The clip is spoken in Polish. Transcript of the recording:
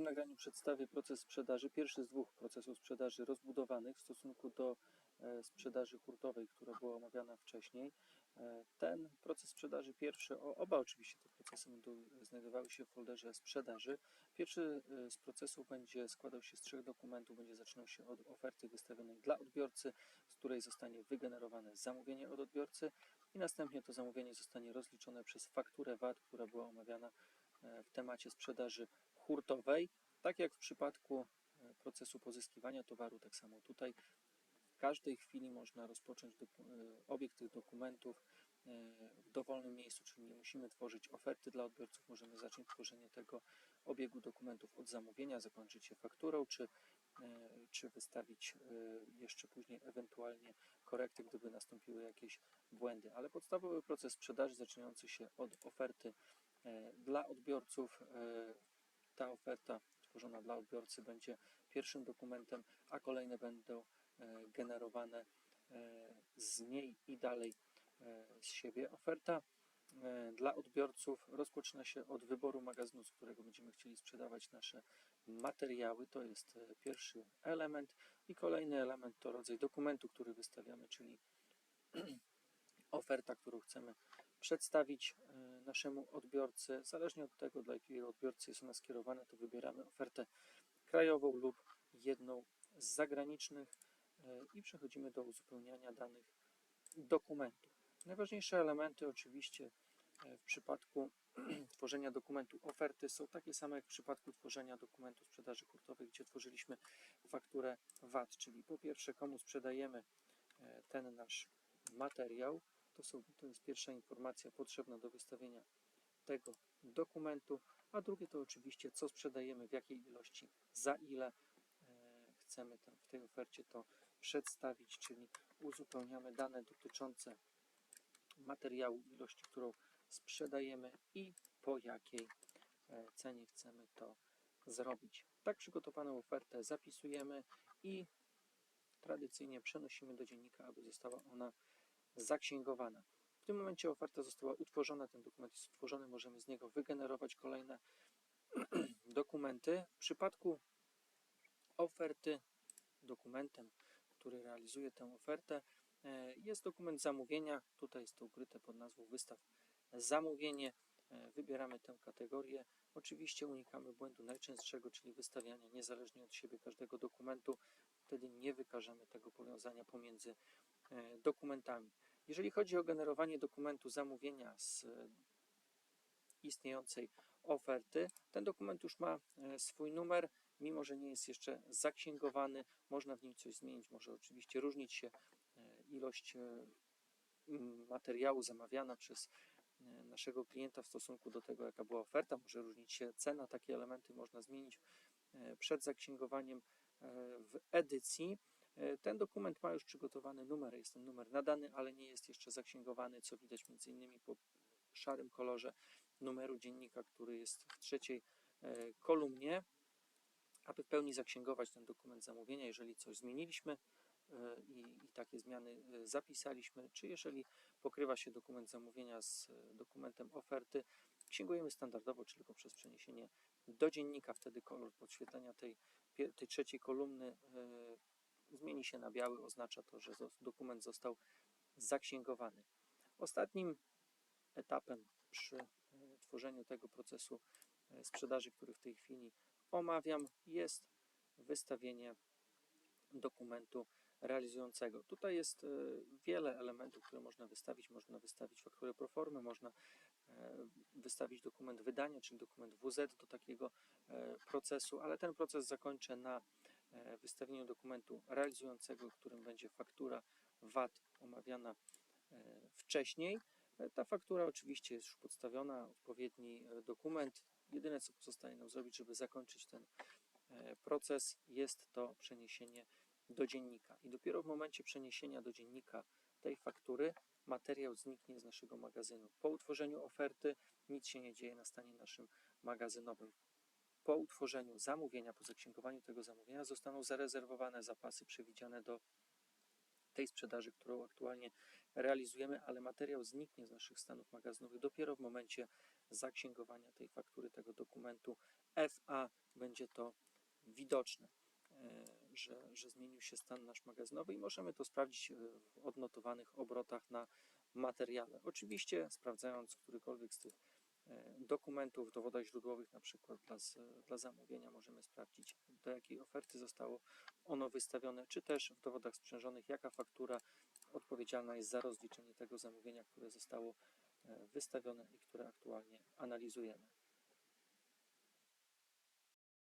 tym nagraniu przedstawię proces sprzedaży, pierwszy z dwóch procesów sprzedaży rozbudowanych w stosunku do e, sprzedaży hurtowej, która była omawiana wcześniej. E, Ten proces sprzedaży pierwszy, oba oczywiście te procesy będą znajdowały się w folderze sprzedaży. Pierwszy e, z procesów będzie składał się z trzech dokumentów, będzie zaczynał się od oferty wystawionej dla odbiorcy, z której zostanie wygenerowane zamówienie od odbiorcy i następnie to zamówienie zostanie rozliczone przez fakturę VAT, która była omawiana e, w temacie sprzedaży hurtowej. Tak jak w przypadku e, procesu pozyskiwania towaru, tak samo tutaj w każdej chwili można rozpocząć e, obieg tych dokumentów e, w dowolnym miejscu, czyli nie musimy tworzyć oferty dla odbiorców, możemy zacząć tworzenie tego obiegu dokumentów od zamówienia, zakończyć je fakturą, czy, czy wystawić jeszcze później ewentualnie korekty, gdyby nastąpiły jakieś błędy. Ale podstawowy proces sprzedaży zaczynający się od oferty dla odbiorców, ta oferta tworzona dla odbiorcy będzie pierwszym dokumentem, a kolejne będą e, generowane e, z niej i dalej e, z siebie. Oferta dla odbiorców rozpoczyna się od wyboru magazynu, z którego będziemy chcieli sprzedawać nasze materiały. To jest pierwszy element. I kolejny element to rodzaj dokumentu, który wystawiamy, czyli oferta, którą chcemy przedstawić e, naszemu odbiorcy. Zależnie od tego, dla jakiego odbiorcy jest ona skierowana, to wybieramy ofertę krajową lub jedną z zagranicznych e, i przechodzimy do uzupełniania danych dokumentów. Najważniejsze elementy oczywiście e, w przypadku tworzenia dokumentu oferty są takie same jak w przypadku tworzenia dokumentu sprzedaży hurtowej, gdzie tworzyliśmy fakturę VAT, czyli po pierwsze komu sprzedajemy ten nasz materiał, to, są, to jest pierwsza informacja potrzebna do wystawienia tego dokumentu, a drugie to oczywiście co sprzedajemy, w jakiej ilości, za ile e, chcemy tam w tej ofercie to przedstawić, czyli uzupełniamy dane dotyczące materiału, ilości, którą sprzedajemy i po jakiej e, cenie chcemy to zrobić. Tak przygotowaną ofertę zapisujemy i tradycyjnie przenosimy do dziennika, aby została ona zaksięgowana. W tym momencie oferta została utworzona, ten dokument jest utworzony, możemy z niego wygenerować kolejne dokumenty. W przypadku oferty dokumentem, który realizuje tę ofertę, e, jest dokument zamówienia. Tutaj jest to ukryte pod nazwą wystaw zamówienie. E, Wybieramy tę kategorię. Oczywiście unikamy błędu najczęstszego, czyli wystawiania niezależnie od siebie każdego dokumentu. Wtedy nie wykażemy tego powiązania pomiędzy dokumentami. Jeżeli chodzi o generowanie dokumentu zamówienia z e, istniejącej oferty, ten dokument już ma e, swój numer, mimo że nie jest jeszcze zaksięgowany, można w nim coś zmienić, może oczywiście różnić się e, ilość e, materiału zamawiana przez e, naszego klienta w stosunku do tego, jaka była oferta, może różnić się cena, takie elementy można zmienić e, przed zaksięgowaniem e, w edycji. E, Ten dokument ma już przygotowany numer, jest ten numer nadany, ale nie jest jeszcze zaksięgowany, co widać między innymi po szarym kolorze numeru dziennika, który jest w trzeciej e, kolumnie. Aby w pełni zaksięgować ten dokument zamówienia, jeżeli coś zmieniliśmy e, i, i takie zmiany zapisaliśmy, czy jeżeli pokrywa się dokument zamówienia z dokumentem oferty, księgujemy standardowo, czyli poprzez przeniesienie do dziennika. Wtedy kolor podświetlenia tej, tej trzeciej kolumny zmieni się na biały, oznacza to, że dokument został zaksięgowany. Ostatnim etapem przy e, tworzeniu tego procesu e, sprzedaży, który w tej chwili omawiam, jest wystawienie dokumentu realizującego. Tutaj jest e, wiele elementów, które można wystawić. Można wystawić fakturę proformy, można wystawić dokument wydania, czyli dokument WZ do takiego procesu, ale ten proces zakończę na wystawieniu dokumentu realizującego, którym będzie faktura VAT omawiana e, wcześniej. E, Ta faktura oczywiście jest już podstawiona, odpowiedni e, dokument. Jedyne co pozostaje nam zrobić, żeby zakończyć ten e, proces, jest to przeniesienie do dziennika. I dopiero w momencie przeniesienia do dziennika tej faktury materiał zniknie z naszego magazynu. Po utworzeniu oferty nic się nie dzieje na stanie naszym magazynowym. Po utworzeniu zamówienia, po zaksięgowaniu tego zamówienia zostaną zarezerwowane zapasy przewidziane do tej sprzedaży, którą aktualnie realizujemy, ale materiał zniknie z naszych stanów magazynowych dopiero w momencie zaksięgowania tej faktury, tego dokumentu FA będzie to widoczne, e, że, że zmienił się stan nasz magazynowy i możemy to sprawdzić e, w odnotowanych obrotach na materiale. Oczywiście sprawdzając którykolwiek z tych dokumentów w dowodach źródłowych, na przykład dla, dla zamówienia, możemy sprawdzić, do jakiej oferty zostało ono wystawione, czy też w dowodach sprzężonych, jaka faktura odpowiedzialna jest za rozliczenie tego zamówienia, które zostało e, wystawione i które aktualnie analizujemy.